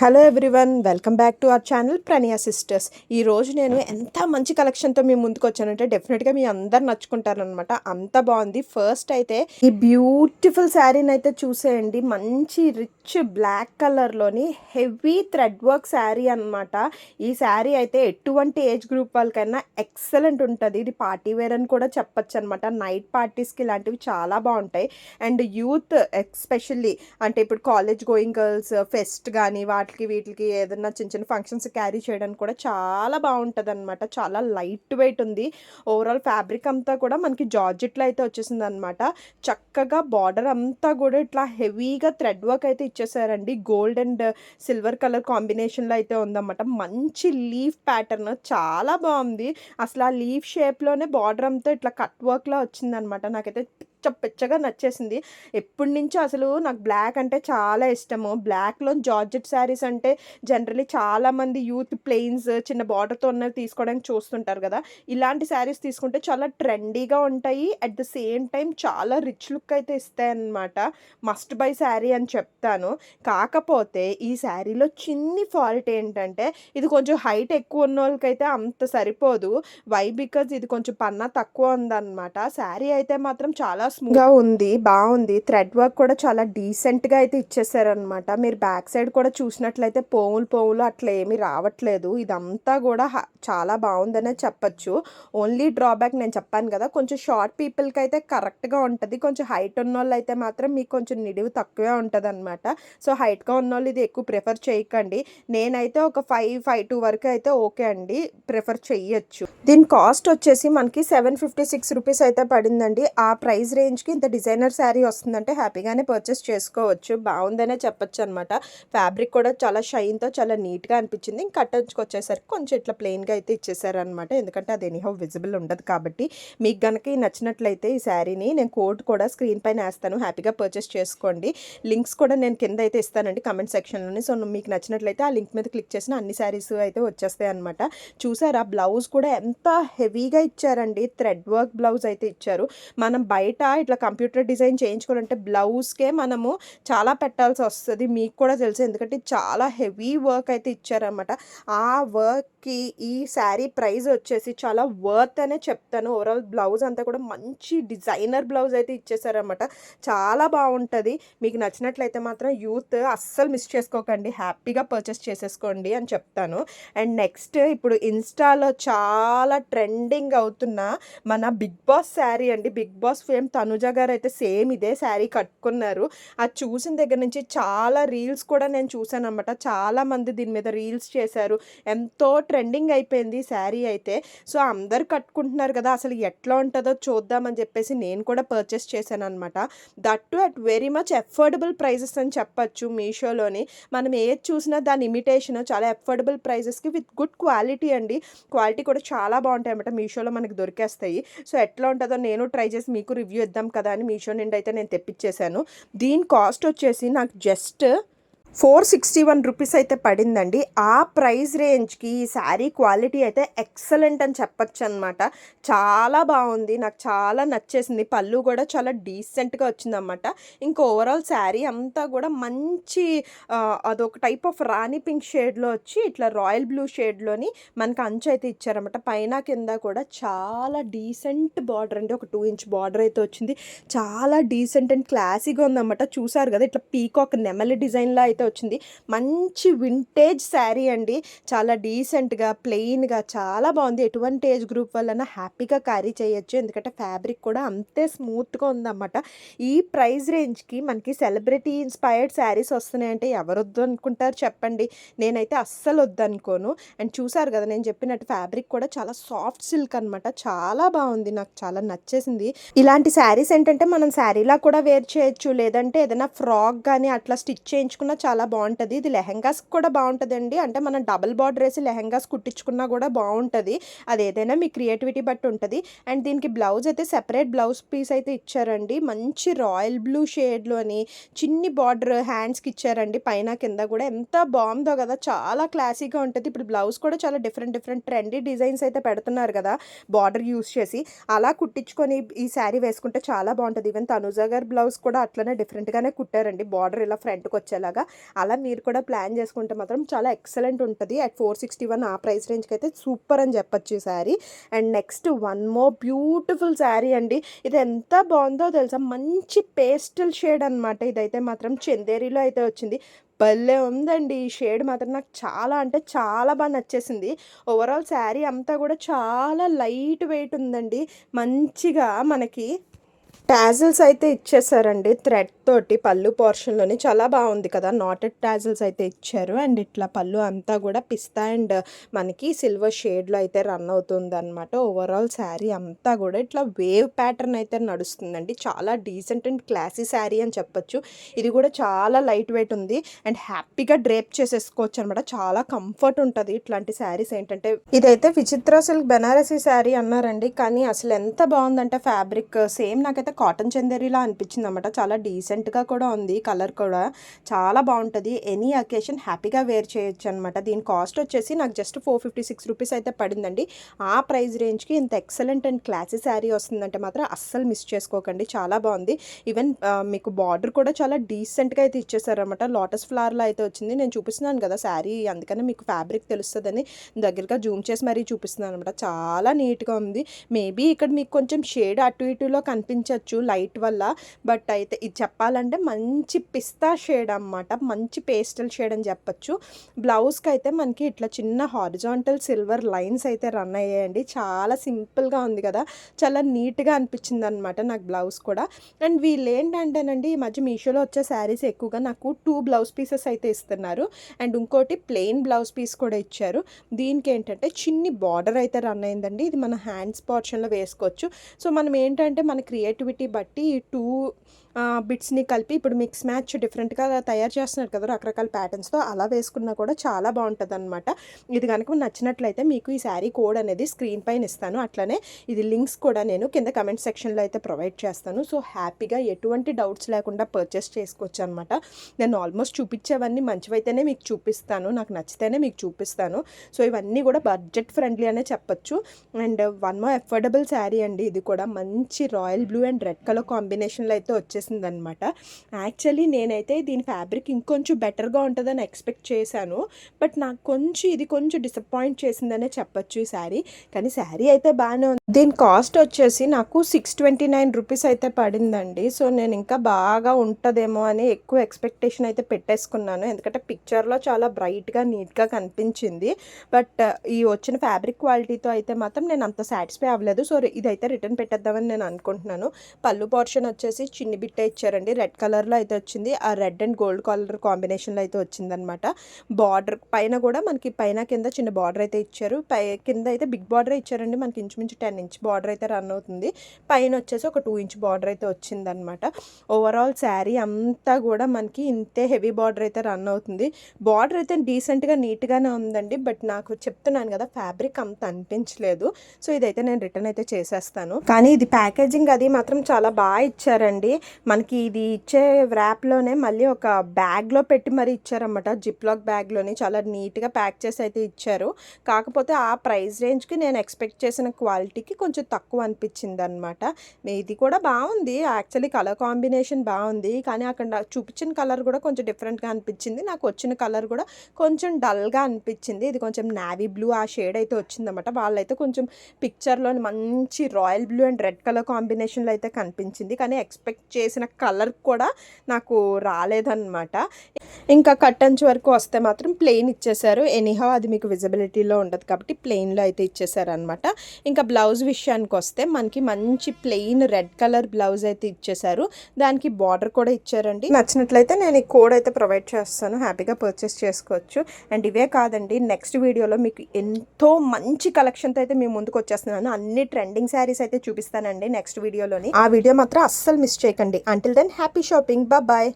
Hello everyone welcome back to our channel Praniya sisters ఈ రోజు నేను ఎంత మంచి కలెక్షన్తో మీ ముందుకు వచ్చానంటే డెఫినెట్గా మీ అందరు నచ్చుకుంటారనమాట అంత బాగుంది. ఫస్ట్ అయితే ఈ బ్యూటిఫుల్ శారీని అయితే చూసేయండి. మంచి రిచ్ బ్లాక్ కలర్లోని హెవీ థ్రెడ్ వర్క్ శారీ అనమాట ఈ శారీ అయితే ఎటువంటి ఏజ్ గ్రూప్ వాళ్ళకైనా ఎక్సలెంట్ ఉంటుంది. ఇది పార్టీ వేర్ అని కూడా చెప్పొచ్చు అనమాట నైట్ పార్టీస్కి ఇలాంటివి చాలా బాగుంటాయి. అండ్ యూత్ ఎస్పెషల్లీ అంటే ఇప్పుడు కాలేజ్ గోయింగ్ గర్ల్స్ ఫెస్ట్ కానీ వాటి వాటికి వీటికి ఏదైనా చిన్న చిన్న ఫంక్షన్స్ క్యారీ చేయడానికి కూడా చాలా బాగుంటుంది అనమాట చాలా లైట్ వెయిట్ ఉంది. ఓవరాల్ ఫ్యాబ్రిక్ అంతా కూడా మనకి జార్జెట్లో అయితే వచ్చేసింది అనమాట చక్కగా బార్డర్ అంతా కూడా ఇట్లా హెవీగా థ్రెడ్ వర్క్ అయితే ఇచ్చేసారండి. గోల్డ్ అండ్ సిల్వర్ కలర్ కాంబినేషన్లో అయితే ఉందన్నమాట. మంచి లీఫ్ ప్యాటర్న్ చాలా బాగుంది. అసలు ఆ లీఫ్ షేప్లోనే బార్డర్ అంతా ఇట్లా కట్ వర్క్లో వచ్చిందనమాట నాకైతే పిచ్చగా నచ్చేసింది. ఎప్పటి నుంచో అసలు నాకు బ్లాక్ అంటే చాలా ఇష్టము. బ్లాక్లో జార్జెట్ శారీస్ అంటే జనరలీ చాలామంది యూత్ ప్లెయిన్స్ చిన్న బార్డర్తో ఉన్నవి తీసుకోవడానికి చూస్తుంటారు కదా. ఇలాంటి శారీస్ తీసుకుంటే చాలా ట్రెండీగా ఉంటాయి. అట్ ద సేమ్ టైం చాలా రిచ్ లుక్ అయితే ఇస్తాయి అన్నమాట మస్ట్ బై శారీ అని చెప్తాను. కాకపోతే ఈ శారీలో చిన్ని ఫాల్ట్ ఏంటంటే ఇది కొంచెం హైట్ ఎక్కువ ఉన్న వాళ్ళకైతే అంత సరిపోదు. వై? బికాజ్ ఇది కొంచెం పన్నా తక్కువ ఉందన్నమాట. శారీ అయితే మాత్రం చాలా స్మూత్గా ఉంది బాగుంది. థ్రెడ్ వర్క్ కూడా చాలా డీసెంట్గా అయితే ఇచ్చేసారనమాట మీరు బ్యాక్ సైడ్ కూడా చూసినట్లయితే పోములు పోములు అట్లా ఏమీ రావట్లేదు. ఇదంతా కూడా హ- చాలా బాగుందనే చెప్పచ్చు. ఓన్లీ డ్రాబ్యాక్ నేను చెప్పాను కదా కొంచెం షార్ట్ పీపుల్కి అయితే కరెక్ట్గా ఉంటుంది. కొంచెం హైట్ ఉన్న వాళ్ళు అయితే మాత్రం మీకు కొంచెం నిడివి తక్కువే ఉంటుంది అనమాట సో హైట్గా ఉన్న వాళ్ళు ఇది ఎక్కువ ప్రిఫర్ చేయకండి. నేనైతే ఒక ఫైవ్ ఫైవ్ టూ వరకు అయితే ఓకే అండి. ప్రిఫర్ చెయ్యొచ్చు. దీని కాస్ట్ వచ్చేసి మనకి సెవెన్ ఫిఫ్టీ సిక్స్ రూపీస్ అయితే పడిందండి. ఆ ప్రైస్ రేంజ్కి ఇంత డిజైనర్ శారీ వస్తుందంటే హ్యాపీగానే పర్చేస్ చేసుకోవచ్చు. బాగుందనే చెప్పొచ్చు అనమాట ఫ్యాబ్రిక్ కూడా చాలా షైన్తో చాలా నీట్గా అనిపించింది. ఇంకా కట్టచ్చుకు వచ్చేసరికి కొంచెం ఇట్లా ప్లెయిన్గా అయితే ఇచ్చేసారనమాట. ఎందుకంటే అది ఎనీహౌ విజిబుల్ ఉండదు కాబట్టి. మీకు కనుక నచ్చినట్లయితే ఈ శారీని నేను కోడ్ కూడా స్క్రీన్ పైన వేస్తాను. హ్యాపీగా పర్చేస్ చేసుకోండి. లింక్స్ కూడా నేను కింద అయితే ఇస్తానండి కమెంట్ సెక్షన్లోని. సో మీకు నచ్చినట్లయితే ఆ లింక్ మీద క్లిక్ చేసిన అన్ని శారీస్ అయితే వచ్చేస్తాయి అనమాట చూసారా? బ్లౌజ్ కూడా ఎంత హెవీగా ఇచ్చారండి. థ్రెడ్ వర్క్ బ్లౌజ్ అయితే ఇచ్చారు. మనం బయట ఇట్లా కంప్యూటర్ డిజైన్ చేయించుకోవాలంటే బ్లౌజ్కే మనము చాలా పెట్టాల్సి వస్తుంది. మీకు కూడా తెలుసు. ఎందుకంటే చాలా హెవీ వర్క్ అయితే ఇచ్చారనమాట ఆ వర్క్కి ఈ శారీ ప్రైస్ వచ్చేసి చాలా వర్త్ అనే చెప్తాను. ఓవరాల్ బ్లౌజ్ అంతా కూడా మంచి డిజైనర్ బ్లౌజ్ అయితే ఇచ్చేసారనమాట చాలా బాగుంటుంది. మీకు నచ్చినట్లయితే మాత్రం యూత్ అస్సలు మిస్ చేసుకోకండి. హ్యాపీగా పర్చేస్ చేసేసుకోండి అని చెప్తాను. అండ్ నెక్స్ట్ ఇప్పుడు ఇన్స్టాలో చాలా ట్రెండింగ్ అవుతున్న మన బిగ్ బాస్ శారీ అండి. బిగ్ బాస్ ఫేమ్ తనుజ గారు అయితే సేమ్ ఇదే శారీ కట్టుకున్నారు. అది చూసిన దగ్గర నుంచి చాలా రీల్స్ కూడా నేను చూశాను అనమాట చాలా మంది దీని మీద రీల్స్ చేశారు. ఎంతో ట్రెండింగ్ అయిపోయింది శారీ అయితే. సో అందరు కట్టుకుంటున్నారు కదా అసలు ఎట్లా ఉంటుందో చూద్దామని చెప్పేసి నేను కూడా పర్చేస్ చేశాను అనమాట that too at very much affordable prices అని చెప్పచ్చు మీషోలోని. మనం ఏది చూసినా దాని ఇమిటేషన్ చాలా ఎఫోర్డబుల్ ప్రైజెస్కి విత్ గుడ్ క్వాలిటీ అండి. క్వాలిటీ కూడా చాలా బాగుంటాయి అన్నమాట మీషోలో మనకి దొరికేస్తాయి. సో ఎట్లా ఉంటుందో నేను ట్రై చేసి మీకు రివ్యూ ఇద్దాం కదా అని మీషో నుండి అయితే నేను తెప్పించేశాను. దీని కాస్ట్ వచ్చేసి నాకు just four sixty one rupees అయితే పడిందండి. ఆ ప్రైస్ రేంజ్కి ఈ శారీ క్వాలిటీ అయితే ఎక్సలెంట్ అని చెప్పచ్చు అనమాట చాలా బాగుంది. నాకు చాలా నచ్చేసింది. పళ్ళు కూడా చాలా డీసెంట్గా వచ్చిందన్నమాట. ఇంకా ఓవరాల్ శారీ అంతా కూడా మంచి అదొక టైప్ ఆఫ్ రాణి పింక్ షేడ్లో వచ్చి ఇట్లా రాయల్ బ్లూ షేడ్లోని మనకి అంచు అయితే ఇచ్చారన్నమాట. పైన కింద కూడా చాలా డీసెంట్ బార్డర్ అండి. ఒక టూ ఇంచ్ బార్డర్ అయితే వచ్చింది. చాలా డీసెంట్ అండ్ క్లాసీగా ఉందన్నమాట. చూసారు కదా ఇట్లా పీకాక్ నెమలి డిజైన్లో అయితే వచ్చింది. మంచి వింటేజ్ శారీ అండి. చాలా డీసెంట్గా ప్లెయిన్గా చాలా బాగుంది. ఎటువంటి ఏజ్ గ్రూప్ వలన హ్యాపీగా క్యారీ చేయొచ్చు. ఎందుకంటే ఫ్యాబ్రిక్ కూడా అంతే స్మూత్గా ఉందన్నమాట. ఈ ప్రైస్ రేంజ్కి మనకి సెలబ్రిటీ ఇన్స్పైర్డ్ శారీస్ వస్తున్నాయంటే ఎవరు వద్దు అనుకుంటారు చెప్పండి. నేనైతే అస్సలు వద్దనుకోను అండ్ చూసారు కదా నేను చెప్పినట్టు ఫ్యాబ్రిక్ కూడా చాలా సాఫ్ట్ సిల్క్ అనమాట చాలా బాగుంది. నాకు చాలా నచ్చేసింది. ఇలాంటి శారీస్ ఏంటంటే మనం శారీలా కూడా వేర్ చేయొచ్చు. లేదంటే ఏదైనా ఫ్రాక్ కానీ అట్లా స్టిచ్ చేయించుకున్నా చాలా బాగుంటుంది. ఇది లెహెంగాస్ కూడా బాగుంటుందండి. అంటే మనం డబుల్ బార్డర్ వేసి లెహెంగాస్ కుట్టించుకున్నా కూడా బాగుంటుంది. అది ఏదైనా మీ క్రియేటివిటీ బట్టి ఉంటుంది. అండ్ దీనికి బ్లౌజ్ అయితే సెపరేట్ బ్లౌజ్ పీస్ అయితే ఇచ్చారండి. మంచి రాయల్ బ్లూ షేడ్లోని చిన్ని బార్డర్ హ్యాండ్స్కి ఇచ్చారండి. పైన కింద కూడా ఎంత బాగుందో కదా! చాలా క్లాసీగా ఉంటుంది. ఇప్పుడు బ్లౌజ్ కూడా చాలా డిఫరెంట్ డిఫరెంట్ ట్రెండీ డిజైన్స్ అయితే పెడుతున్నారు కదా! బార్డర్ యూస్ చేసి. అలా కుట్టించుకొని ఈ శారీ వేసుకుంటే చాలా బాగుంటుంది. ఈవెన్ తనుజా గారి బ్లౌజ్ కూడా అట్లనే డిఫరెంట్గానే కుట్టారండి. బార్డర్ ఇలా ఫ్రంట్కి వచ్చేలాగా. అలా మీరు కూడా ప్లాన్ చేసుకుంటే మాత్రం చాలా ఎక్సలెంట్ ఉంటుంది. అట్ ఫోర్ సిక్స్టీ వన్ ఆ ప్రైస్ రేంజ్కి అయితే సూపర్ అని చెప్పొచ్చు ఈ sari. And next one more beautiful sari అండి. ఇది ఎంత బాగుందో తెలుసా? మంచి పేస్టల్ షేడ్ అనమాట ఇదైతే మాత్రం చందేరిలో అయితే వచ్చింది. భలే ఉందండి ఈ షేడ్ మాత్రం. నాకు చాలా అంటే చాలా బాగా నచ్చేసింది. ఓవరాల్ శారీ అంతా కూడా చాలా లైట్ వెయిట్ ఉందండి. మంచిగా మనకి ట్యాజిల్స్ అయితే ఇచ్చేసారండి. థ్రెడ్ తోటి పళ్ళు పోర్షన్లోని చాలా బాగుంది కదా. నాటెడ్ టాజిల్స్ అయితే ఇచ్చారు. అండ్ ఇట్లా పళ్ళు అంతా కూడా పిస్తా అండ్ మనకి సిల్వర్ షేడ్లో అయితే రన్ అవుతుంది అనమాట ఓవరాల్ శారీ అంతా కూడా ఇట్లా వేవ్ ప్యాటర్న్ అయితే నడుస్తుందండి. చాలా డీసెంట్ అండ్ క్లాసీ శారీ అని చెప్పొచ్చు. ఇది కూడా చాలా లైట్ వెయిట్ ఉంది. అండ్ హ్యాపీగా డ్రేప్ చేసేసుకోవచ్చు అనమాట చాలా కంఫర్ట్ ఉంటుంది ఇట్లాంటి శారీస్ ఏంటంటే. ఇదైతే విచిత్ర సిల్క్ బెనారసీ శారీ అన్నారండి. కానీ అసలు ఎంత బాగుందంటే ఫ్యాబ్రిక్ సేమ్ నాకైతే కాటన్ చందేరిలా అనిపించింది అనమాట చాలా డీసెంట్ డీసెంట్గా కూడా ఉంది కలర్ కూడా. చాలా బాగుంటుంది. ఎనీ అకేషన్ హ్యాపీగా వేర్ చేయొచ్చు అనమాట దీని కాస్ట్ వచ్చేసి నాకు just four fifty six rupees అయితే పడిందండి. ఆ ప్రైస్ రేంజ్కి ఇంత ఎక్సలెంట్ అండ్ క్లాసీ శారీ వస్తుందంటే మాత్రం అస్సలు మిస్ చేసుకోకండి. చాలా బాగుంది. ఈవెన్ మీకు బార్డర్ కూడా చాలా డీసెంట్గా అయితే ఇచ్చేసారనమాట లోటస్ ఫ్లవర్లో అయితే వచ్చింది. నేను చూపిస్తున్నాను కదా శారీ అందుకనే మీకు ఫ్యాబ్రిక్ తెలుస్తుందని దగ్గరగా జూమ్ చేసి మరీ చూపిస్తున్నాను అనమాట చాలా నీట్గా ఉంది. మేబీ ఇక్కడ మీకు కొంచెం షేడ్ అటు ఇటులో కనిపించవచ్చు లైట్ వల్ల బట్ అయితే ఇది చెప్పాలంటే మంచి పిస్తా షేడ్ అన్నమాట. మంచి పేస్టల్ షేడ్ అని చెప్పొచ్చు. బ్లౌజ్కి అయితే మనకి ఇట్లా చిన్న హారిజాంటల్ సిల్వర్ లైన్స్ అయితే రన్ అయ్యాయండి. చాలా సింపుల్గా ఉంది కదా. చాలా నీట్గా అనిపించింది అనమాట నాకు బ్లౌజ్ కూడా. అండ్ వీళ్ళు ఏంటంటేనండి ఈ మధ్య మీషోలో వచ్చే శారీస్ ఎక్కువగా నాకు టూ బ్లౌజ్ పీసెస్ అయితే ఇస్తున్నారు. అండ్ ఇంకోటి ప్లెయిన్ బ్లౌజ్ పీస్ కూడా ఇచ్చారు. దీనికి ఏంటంటే చిన్ని బార్డర్ అయితే రన్ అయిందండి. ఇది మన హ్యాండ్స్ పోర్షన్లో వేసుకోవచ్చు. సో మనం ఏంటంటే మన క్రియేటివిటీ బట్టి ఈ టూ బిట్స్ని కలిపి ఇప్పుడు మిక్స్ మ్యాచ్ డిఫరెంట్గా తయారు చేస్తున్నారు కదా రకరకాల ప్యాటర్న్స్తో అలా వేసుకున్నా కూడా చాలా బాగుంటుంది అనమాట ఇది కనుక నచ్చినట్లయితే మీకు ఈ శారీ కోడ్ అనేది స్క్రీన్ పైన ఇస్తాను. అట్లనే ఇది లింక్స్ కూడా నేను కింద కమెంట్ సెక్షన్లో అయితే ప్రొవైడ్ చేస్తాను. సో హ్యాపీగా ఎటువంటి డౌట్స్ లేకుండా పర్చేస్ చేసుకోవచ్చు అనమాట నేను ఆల్మోస్ట్ చూపించేవన్నీ మంచివైతేనే మీకు చూపిస్తాను. నాకు నచ్చితేనే మీకు చూపిస్తాను. సో ఇవన్నీ కూడా బడ్జెట్ ఫ్రెండ్లీ అనే చెప్పొచ్చు. And one more affordable sari అండి. ఇది కూడా మంచి royal blue and red colour కాంబినేషన్లో అయితే వచ్చేసింది అనమాట యాక్చువల్లీ నేనైతే దీని ఫ్యాబ్రిక్ ఇంకొంచెం బెటర్గా ఉంటుందని ఎక్స్పెక్ట్ చేశాను. బట్ నాకు కొంచెం ఇది కొంచెం డిసప్పాయింట్ చేసిందనే చెప్పొచ్చు ఈ శారీ కానీ శారీ అయితే బాగానే ఉంది. దీని కాస్ట్ వచ్చేసి నాకు సిక్స్ ట్వంటీ నైన్ రూపీస్ అయితే పడిందండి. సో నేను ఇంకా బాగా ఉంటుందేమో అని ఎక్కువ ఎక్స్పెక్టేషన్ అయితే పెట్టేసుకున్నాను. ఎందుకంటే పిక్చర్లో చాలా బ్రైట్గా నీట్గా కనిపించింది. బట్ ఈ వచ్చిన ఫ్యాబ్రిక్ క్వాలిటీతో అయితే మాత్రం నేను అంత సాటిస్ఫై అవ్వలేదు. సో ఇదైతే రిటర్న్ పెట్టేద్దామని నేను అనుకుంటున్నాను. పళ్ళు పోర్షన్ వచ్చేసి చిన్ని కిట్ ఇచ్చారండి. రెడ్ కలర్లో అయితే వచ్చింది. ఆ రెడ్ అండ్ గోల్డ్ కలర్ కాంబినేషన్లో అయితే వచ్చిందనమాట బార్డర్ పైన కూడా మనకి పైన కింద చిన్న బార్డర్ అయితే ఇచ్చారు. పై కింద అయితే బిగ్ బార్డర్ ఇచ్చారండి. మనకి ఇంచుమించు టెన్ ఇంచ్ బార్డర్ అయితే రన్ అవుతుంది. పైన వచ్చేసి ఒక టూ ఇంచ్ బార్డర్ అయితే వచ్చిందనమాట ఓవరాల్ శారీ అంతా కూడా మనకి ఇంతే హెవీ బార్డర్ అయితే రన్ అవుతుంది. బార్డర్ అయితే డీసెంట్గా నీట్గానే ఉందండి. బట్ నాకు చెప్తున్నాను కదా ఫ్యాబ్రిక్ అంత అనిపించలేదు. సో ఇదైతే నేను రిటర్న్ అయితే చేసేస్తాను. కానీ ఇది ప్యాకేజింగ్ అది మాత్రం చాలా బాగా ఇచ్చారండి. మనకి ఇది ఇచ్చే ర్యాప్లోనే మళ్ళీ ఒక బ్యాగ్లో పెట్టి మరీ ఇచ్చారన్నమాట. జిప్ లాక్ బ్యాగ్లోని చాలా నీట్గా ప్యాక్ చేసి అయితే ఇచ్చారు. కాకపోతే ఆ ప్రైస్ రేంజ్కి నేను ఎక్స్పెక్ట్ చేసిన క్వాలిటీకి కొంచెం తక్కువ అనిపించింది అనమాట ఇది కూడా బాగుంది. యాక్చువల్లీ కలర్ కాంబినేషన్ బాగుంది. కానీ అక్కడ చూపించిన కలర్ కూడా కొంచెం డిఫరెంట్గా అనిపించింది. నాకు వచ్చిన కలర్ కూడా కొంచెం డల్గా అనిపించింది. ఇది కొంచెం నావీ బ్లూ ఆ షేడ్ అయితే వచ్చిందన్నమాట. వాళ్ళైతే కొంచెం పిక్చర్లో మంచి royal blue and red colour కాంబినేషన్లో అయితే కనిపించింది. కానీ ఎక్స్పెక్ట్ చేసి వేసిన కలర్ కూడా నాకు రాలేదన్నమాట. ఇంకా కట్టంచు వరకు వస్తే మాత్రం ప్లెయిన్ ఇచ్చేసారు ఎనీహౌ అది మీకు విజిబిలిటీలో ఉండదు కాబట్టి ప్లెయిన్లో అయితే ఇచ్చేసారు అనమాట ఇంకా బ్లౌజ్ విషయానికి వస్తే మనకి మంచి ప్లెయిన్ రెడ్ కలర్ బ్లౌజ్ అయితే ఇచ్చేసారు దానికి బార్డర్ కూడా ఇచ్చారండి. నచ్చినట్లయితే నేను ఈ కోడ్ అయితే ప్రొవైడ్ చేస్తాను. హ్యాపీగా పర్చేస్ చేసుకోవచ్చు. అండ్ ఇవే కాదండి నెక్స్ట్ వీడియోలో మీకు ఎంతో మంచి కలెక్షన్తో అయితే మేము ముందుకు వచ్చేస్తున్నాను. అన్ని ట్రెండింగ్ శారీస్ అయితే చూపిస్తానండి నెక్స్ట్ వీడియోలోని. ఆ వీడియో మాత్రం అస్సలు మిస్ చేయకండి. Until then happy shopping bye